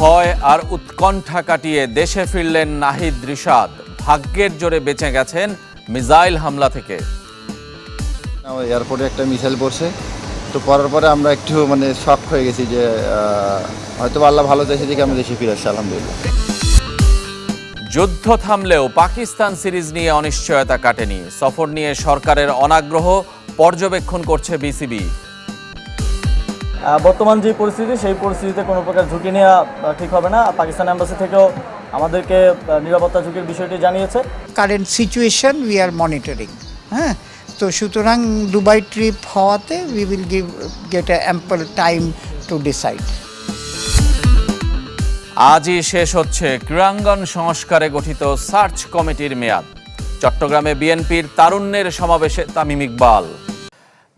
ভয় আর উৎকণ্ঠা কাটিয়ে দেশে ফিরলেন নাহিদ রিশাদ। ভাগ্যের জোরে বেঁচে গেছেন মিসাইল হামলা থেকে। এয়ারপোর্টে একটা মিসাইল পড়ছে। তো পড়ার পরে আমরা একটু মানে শক হয়ে গেছি যে হয়তো আল্লাহ ভালো চাইছে দেখে আমরা দেশে ফিরে আসছি আলহামদুলিল্লাহ। যুদ্ধ থামলেও পাকিস্তান সিরিজ নিয়ে অনিশ্চয়তা কাটেনি। সফর নিয়ে সরকারের অনাগ্রহ পর্যবেক্ষণ করছে বিসিবি। বর্তমান যে পরিস্থিতি সেই পরিস্থিতিতে কোনো প্রকার ঝুঁকি নেওয়া ঠিক হবে না। পাকিস্তান অ্যাম্বাসি থেকেও আমাদেরকে নিরাপত্তা ঝুঁকির বিষয়টি জানিয়েছে। Current situation we are monitoring হ্যাঁ? তো সুতরাং দুবাই ট্রিপ হওয়াতে we will give get a ample time to decide আজই শেষ হচ্ছে ক্রীড়াঙ্গন সংস্কারে গঠিত সার্চ কমিটির মেয়াদ। চট্টগ্রামে বিএনপির তারুণ্যের সমাবেশে তামিম ইকবাল।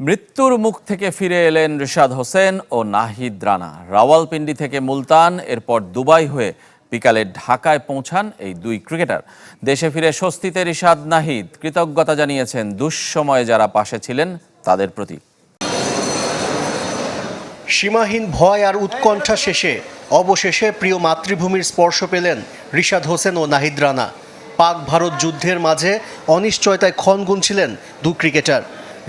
মৃত্যুর মুখ থেকে ফিরে এলেন রিশাদ হোসেন ও নাহিদ রানা। রাওয়ালপিন্ডি থেকে মুলতান, এরপর দুবাই হয়ে বিকালে ঢাকায় পৌঁছান এই দুই ক্রিকেটার। দেশে ফিরে স্বস্তিতে রিশাদ নাহিদ। কৃতজ্ঞতা জানিয়েছেন দুঃসময়ে যারা পাশে ছিলেন তাদের প্রতি। সীমাহীন ভয় আর উৎকণ্ঠা শেষে অবশেষে প্রিয় মাতৃভূমির স্পর্শ পেলেন রিশাদ হোসেন ও নাহিদ রানা। পাক ভারত যুদ্ধের মাঝে অনিশ্চয়তায় ক্ষণ গুনছিলেন দু ক্রিকেটার।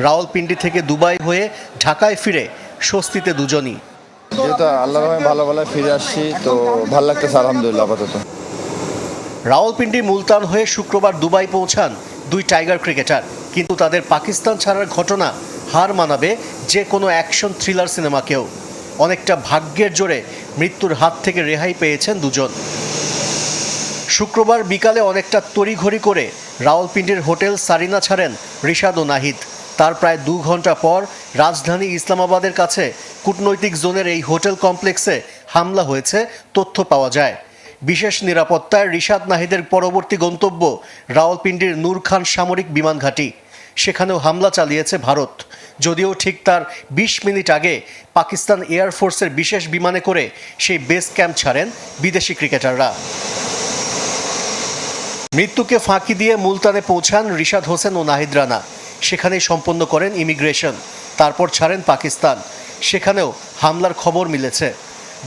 রাওয়ালপিন্ডি থেকে দুবাই হয়ে ঢাকায় ফিরে স্বস্তিতে দুজনই। যেহেতু আল্লাহ রহমে ভালো ভালো ফিরে আসছি তো ভালো লাগতেছে আলহামদুলিল্লাহ আপাতত। রাওয়ালপিন্ডি মুলতান হয়ে শুক্রবার দুবাই পৌঁছান দুই টাইগার ক্রিকেটার। কিন্তু তাদের পাকিস্তান ছাড়ার ঘটনা হার মানাবে যে কোনো অ্যাকশন থ্রিলার সিনেমাকেও। অনেকটা ভাগ্যের জোরে মৃত্যুর হাত থেকে রেহাই পেয়েছেন দুজন। শুক্রবার বিকালে অনেকটা তড়িঘড়ি করে রাওয়ালপিন্ডির হোটেল সারিনা ছাড়েন রিশাদ ও নাহিদ। তার প্রায় দু ঘণ্টা পর রাজধানী ইসলামাবাদের কাছে কূটনৈতিক জোনের এই হোটেল কমপ্লেক্সে হামলা হয়েছে, তথ্য পাওয়া যায়। বিশেষ নিরাপত্তায় রিশাদ নাহিদের পরবর্তী গন্তব্য রাওয়ালপিন্ডির নূর খান সামরিক বিমান ঘাঁটি। সেখানেও হামলা চালিয়েছে ভারত। যদিও ঠিক তার বিশ মিনিট আগে পাকিস্তান এয়ারফোর্সের বিশেষ বিমানে করে সেই বেস ক্যাম্প ছাড়েন বিদেশি ক্রিকেটাররা। মৃত্যুকে ফাঁকি দিয়ে মুলতানে পৌঁছান রিশাদ হোসেন ও নাহিদ রানা। সেখানেই সম্পন্ন করেন ইমিগ্রেশন। তারপর ছাড়েন পাকিস্তান। সেখানেও হামলার খবর মিলেছে।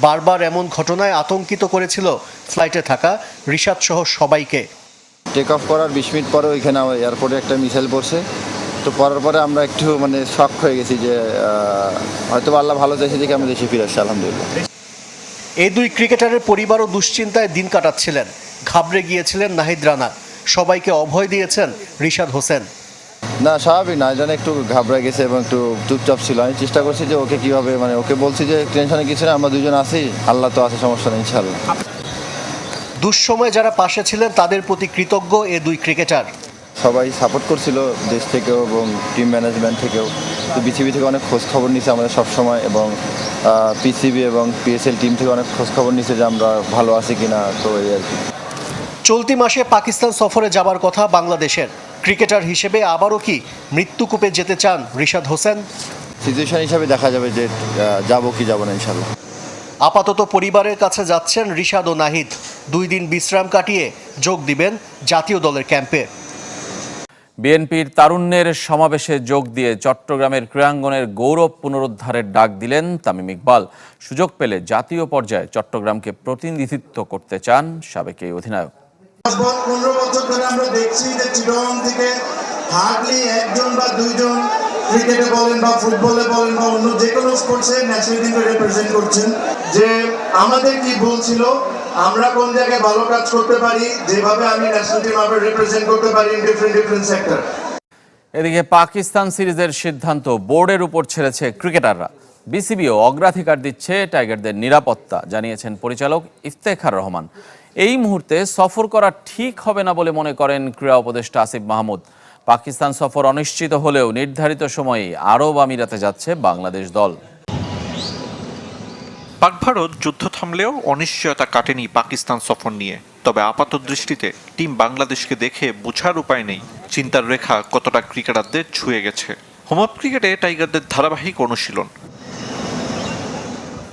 বারবার এমন ঘটনায় আতঙ্কিত করেছিল ফ্লাইটে থাকা রিশাদ সহ সবাইকে। টেক অফ করার বিশ মিনিট পরে ওইখানে এয়ারপোর্টে একটা মিসাইল পড়ছে। তো পড়ার পরে আমরা একটু মানে শখ হয়ে গেছি যে হয়তো আল্লাহ ভালো চাইছে দেখে আমরা দেশে ফিরে আসছি আলহামদুলিল্লাহ। এই দুই ক্রিকেটারের পরিবারও দুশ্চিন্তায় দিন কাটাচ্ছিলেন। ঘাবড়ে গিয়েছিলেন নাহিদ রানা। সবাইকে অভয় দিয়েছেন রিশাদ হোসেন। না স্বাভাবিক না জানে একটু ঘাবড়ে গেছে এবং একটু চুপচাপ ছিল। আমি চেষ্টা করছি যে ওকে কীভাবে মানে ওকে বলছি যে টেনশনে কিছু না আমরা দুজন আছি আল্লাহ তো আছে সমস্যা নেই ইনশাল্লাহ দুঃসময়ে যারা পাশে ছিলেন তাদের প্রতি কৃতজ্ঞ এ দুই ক্রিকেটার সবাই সাপোর্ট করছিল দেশ থেকেও এবং টিম ম্যানেজমেন্ট থেকেও। তো বিসিবি থেকে অনেক খোঁজ খবর নিছে আমাদের সবসময় এবং পিসিবি এবং পিএসএল টিম থেকে অনেক খোঁজ খবর নিছে যে আমরা ভালো আছি কিনা তো এই আর কি। চলতি মাসে পাকিস্তান সফরে যাবার কথা বাংলাদেশের। ক্রিকেটার হিসেবে আবারও কি মৃত্যুকূপে যেতে চান রিশাদ হোসেন? সিচুয়েশন হিসাবে দেখা যাবে যে যাব কি যাব না ইনশাল্লাহ আপাতত পরিবারের কাছে যাচ্ছেন রিশাদ ও নাহিদ। দুই দিন বিশ্রাম কাটিয়ে যোগ দিবেন জাতীয় দলের ক্যাম্পে। বিএনপির তারুণ্যের সমাবেশে যোগ দিয়ে চট্টগ্রামের ক্রীড়াঙ্গনের গৌরব পুনরুদ্ধারের ডাক দিলেন তামিম ইকবাল। সুযোগ পেলে জাতীয় পর্যায়ে চট্টগ্রামকে প্রতিনিধিত্ব করতে চান সাবেক এই অধিনায়ক। পনেরো বছর ধরে আমরা দেখছি যে চিরং থেকে হার্ডলি একজন বা দুইজন ক্রিকেটে বলেন বা ফুটবলে বলেন বা অন্য যে কোনো স্পোর্টসে ন্যাশনাল টিমকে রিপ্রেজেন্ট করছেন। যে আমাদের কি ভুল ছিল, আমরা কোন জায়গায় ভালো কাজ করতে পারি, যেভাবে আমি ন্যাশনাল টিম আবার রিপ্রেজেন্ট করতে পারি ইন ডিফারেন্ট ডিফারেন্ট সেক্টর এদিকে পাকিস্তান সিরিজের সিদ্ধান্ত বোর্ডের উপর ছেড়েছে ক্রিকেটাররা। বিসিবিও অগ্রাধিকার দিচ্ছে টাইগারদের নিরাপত্তা, জানিয়েছেন পরিচালক ইফতেখার রহমান। এই মুহূর্তে সফর করা ঠিক হবে না বলে মনে করেন ক্রীড়া উপদেষ্টা আসিফ মাহমুদ। পাকিস্তান সফর অনিশ্চিত হলেও নির্ধারিত সময়ে আরব আমিরাতে যাচ্ছে বাংলাদেশ দল। পাক ভারত যুদ্ধ থামলেও অনিশ্চয়তা কাটেনি পাকিস্তান সফর নিয়ে। তবে আপাত দৃষ্টিতে টিম বাংলাদেশকে দেখে বোঝার উপায় নেই। চিন্তার রেখা কতটা ক্রিকেটারদের ছুঁয়ে গেছে। হোম ক্রিকেটে টাইগারদের ধারাবাহিক অনুশীলন।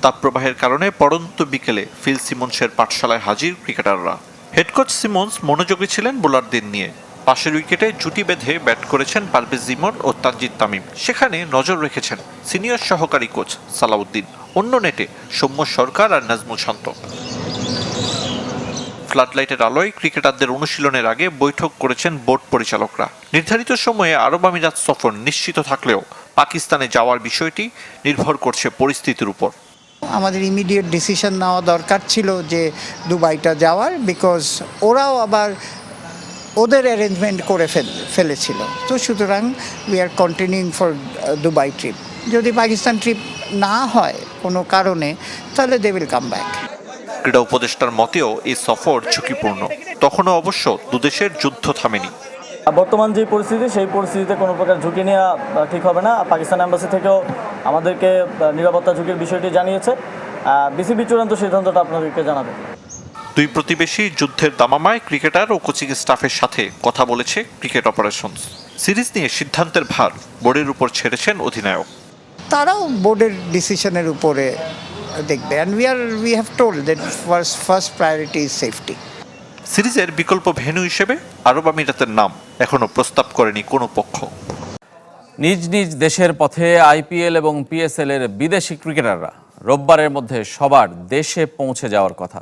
তাপপ্রবাহের কারণে পড়ন্ত বিকেলে ফিল সিমন্সের পাঠশালায় হাজির ক্রিকেটাররা। হেডকোচ সিমন্স মনোযোগী ছিলেন বোলারদের নিয়ে। পাশের উইকেটে জুটি বেঁধে ব্যাট করেছেন পারভেজ জিমন ও তানজিদ তামিম। সেখানে নজর রেখেছেন সিনিয়র সহকারী কোচ সালাউদ্দিন। অন্য নেটে সৌম্য সরকার আর নাজমুল শান্ত। ফ্লাডলাইটের আলোয় ক্রিকেটারদের অনুশীলনের আগে বৈঠক করেছেন বোর্ড পরিচালকরা। নির্ধারিত সময়ে আরব আমিরাত সফর নিশ্চিত থাকলেও পাকিস্তানে যাওয়ার বিষয়টি নির্ভর করছে পরিস্থিতির উপর। আমাদের ইমিডিয়েট ডিসিশন নেওয়া দরকার ছিল যে দুবাইটা যাওয়ার বিকজ ওরাও আবার ওদের অ্যারেঞ্জমেন্ট করে ফেল, ফেলেছিল। তো সুতরাং we are continuing for Dubai trip যদি পাকিস্তান ট্রিপ না হয় কোনো কারণে, তাহলে দে উইল কাম ব্যাক ক্রীড়া উপদেষ্টার মতেও এই সফর ঝুঁকিপূর্ণ। তখনও অবশ্য দুদেশের যুদ্ধ থামেনি। বর্তমান যে পরিস্থিতি সেই পরিস্থিতিতে কোনো প্রকার ঝুঁকি নেওয়া ঠিক হবে না। পাকিস্তান অ্যাম্বাসি থেকেও আমাদেরকে নিরাপত্তা ঝুঁকির বিষয়টি জানিয়েছে। বিসিবি চূড়ান্ত সিদ্ধান্তটা আপনাদেরকে জানাবে। দুই প্রতিবেশী যুদ্ধের দামামায় ক্রিকেটার ও কোচিং স্টাফের সাথে কথা বলেছে ক্রিকেট অপারেশনস সিরিজ নিয়ে সিদ্ধান্তের ভার বোর্ডের উপর ছেড়েছেন অধিনায়ক। তারাও বোর্ডের ডিসিশনের উপরে দেখবে। And we are we have told that first first priority is safety সিরিজের বিকল্প ভেন্যু হিসেবে আরব আমিরাতের নাম। এখনও প্রস্তাব করেনি কোনো পক্ষ। নিজ নিজ দেশের পথে আইপিএল এবং পিএসএল এর বিদেশি ক্রিকেটাররা রোববারের মধ্যে সবার দেশে পৌঁছে যাওয়ার কথা।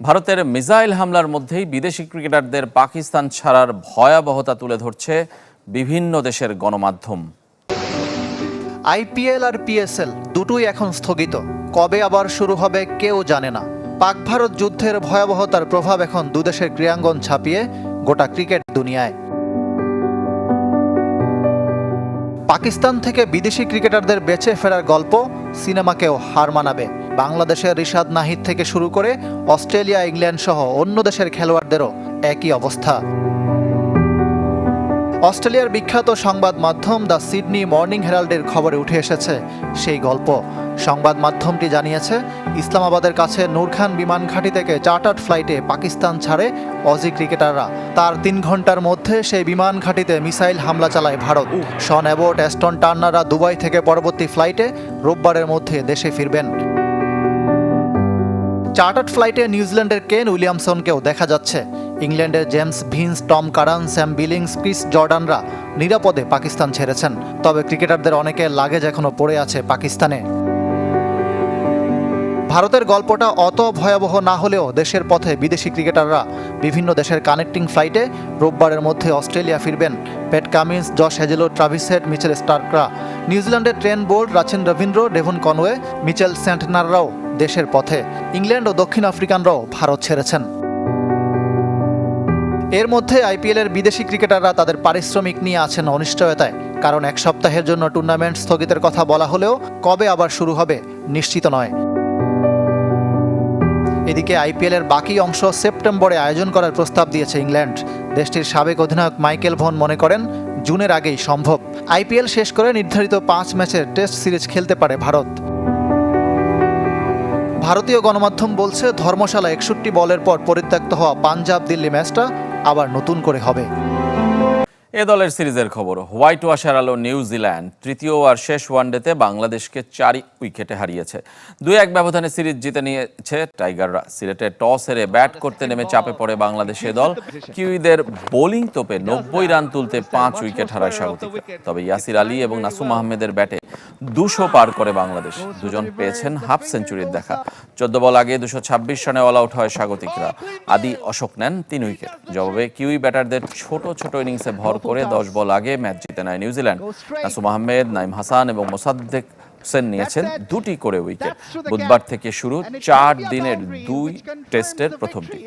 ভারতের মিসাইল হামলার মধ্যেই বিদেশি ক্রিকেটারদের পাকিস্তান ছাড়ার ভয়াবহতা তুলে ধরছে বিভিন্ন দেশের গণমাধ্যম। আইপিএল আর পিএসএল দুটোই এখন স্থগিত। কবে আবার শুরু হবে কেউ জানে না। পাক ভারত যুদ্ধের ভয়াবহতার প্রভাব এখন দুদেশের ক্রীড়াঙ্গন ছাপিয়ে গোটা ক্রিকেট দুনিয়ায়। পাকিস্তান থেকে বিদেশি ক্রিকেটারদের বেছে ফেরার গল্প সিনেমাকেও হার মানাবে। বাংলাদেশের রিশাদ নাহিদ থেকে শুরু করে অস্ট্রেলিয়া, ইংল্যান্ড সহ অন্য দেশের খেলোয়াড়দেরও একই অবস্থা। অস্ট্রেলিয়ার বিখ্যাত সংবাদ মাধ্যম দ্য সিডনি মর্নিং হেরাল্ডের খবরে উঠে এসেছে সেই গল্প। সংবাদ মাধ্যমটি জানিয়েছে ইসলামাবাদের কাছে নূরখান বিমান ঘাঁটি থেকে চার্টার্ড ফ্লাইটে পাকিস্তান ছাড়ে অজি ক্রিকেটাররা। তার তিন ঘণ্টার মধ্যে সেই বিমান ঘাঁটিতে মিসাইল হামলা চালায় ভারত। শন অ্যাবোট অ্যাস্টন টার্নাররা দুবাই থেকে পরবর্তী ফ্লাইটে রোববারের মধ্যে দেশে ফিরবেন। চার্টার্ড ফ্লাইটে নিউজিল্যান্ডের কেন উইলিয়ামসনকেও দেখা যাচ্ছে। ইংল্যান্ডের James Vince Tom Curran Sam Billings Chris জর্ডানরা নিরাপদে পাকিস্তান ছেড়েছেন। তবে ক্রিকেটারদের অনেকে লাগেজ এখনও পড়ে আছে পাকিস্তানে। ভারতের গল্পটা অত ভয়াবহ না হলেও দেশের পথে বিদেশি ক্রিকেটাররা বিভিন্ন দেশের কানেক্টিং ফ্লাইটে রোববারের মধ্যে অস্ট্রেলিয়া ফিরবেন। Pat Cummins, Josh Hazlewood, Travis Head Mitchell স্টার্করা। নিউজিল্যান্ডের Trent Boult Rachin Ravindra, Devon Conway, Mitchell সেন্টনাররাও দেশের পথে। ইংল্যান্ড ও দক্ষিণ আফ্রিকানরাও ভারত ছেড়েছেন। এর মধ্যে আইপিএলের বিদেশি ক্রিকেটাররা তাদের পারিশ্রমিক নিয়ে আছেন অনিশ্চয়তায়। কারণ এক সপ্তাহের জন্য টুর্নামেন্ট স্থগিতের কথা বলা হলেও কবে আবার শুরু হবে নিশ্চিত নয়। এদিকে আইপিএলের বাকি অংশ সেপ্টেম্বরে আয়োজন করার প্রস্তাব দিয়েছে ইংল্যান্ড। দেশটির সাবেক অধিনায়ক মাইকেল ভন মনে করেন, জুনের আগেই সম্ভব। আইপিএল শেষ করে নির্ধারিত পাঁচ ম্যাচের টেস্ট সিরিজ খেলতে পারে ভারত। ভারতীয় গণমাধ্যম বলছে, ধর্মশালা একষট্টি বলের পর পরিত্যক্ত হওয়া পাঞ্জাব দিল্লি ম্যাচটা আবার নতুন করে হবে। এ দলের সিরিজের খবর। হোয়াইট ওয়াশ হারালো নিউজিল্যান্ড তৃতীয় আর শেষ ওয়ানডেতে বাংলাদেশকে চারি উইকেটে হারিয়েছে। দুই এক ব্যবধানে সিরিজ জিতে নিয়েছে টাইগাররা। সিলেটে টস হেরে ব্যাট করতে নেমে চাপে পড়ে বাংলাদেশ এ দল। কিউইদের বোলিং তোপে নব্বই রান তুলতে পাঁচ উইকেট হারায় স্বাগতিক তবে ইয়াসির আলী এবং নাসুম আহমেদের ব্যাটে দুশো পার করে বাংলাদেশ। দুজন পেয়েছেন হাফ সেঞ্চুরির দেখা। চোদ্দ বল আগে দুশো ছাব্বিশ রানে অল আউট হয় স্বাগতিকরা। আদি অশোক নেন তিন উইকেট। জবাবে কিউই ব্যাটারদের ছোট ছোট ইনিংসে ভর করে দশ বল আগে ম্যাচ জিতে নেয় নিউজিল্যান্ড। নাসুম আহমেদ নাইম হাসান এবং মোসাদ্দেক হোসেন নিয়েছেন দুটি করে উইকেট বুধবার থেকে শুরু চার দিনের দুই টেস্টের প্রথমটি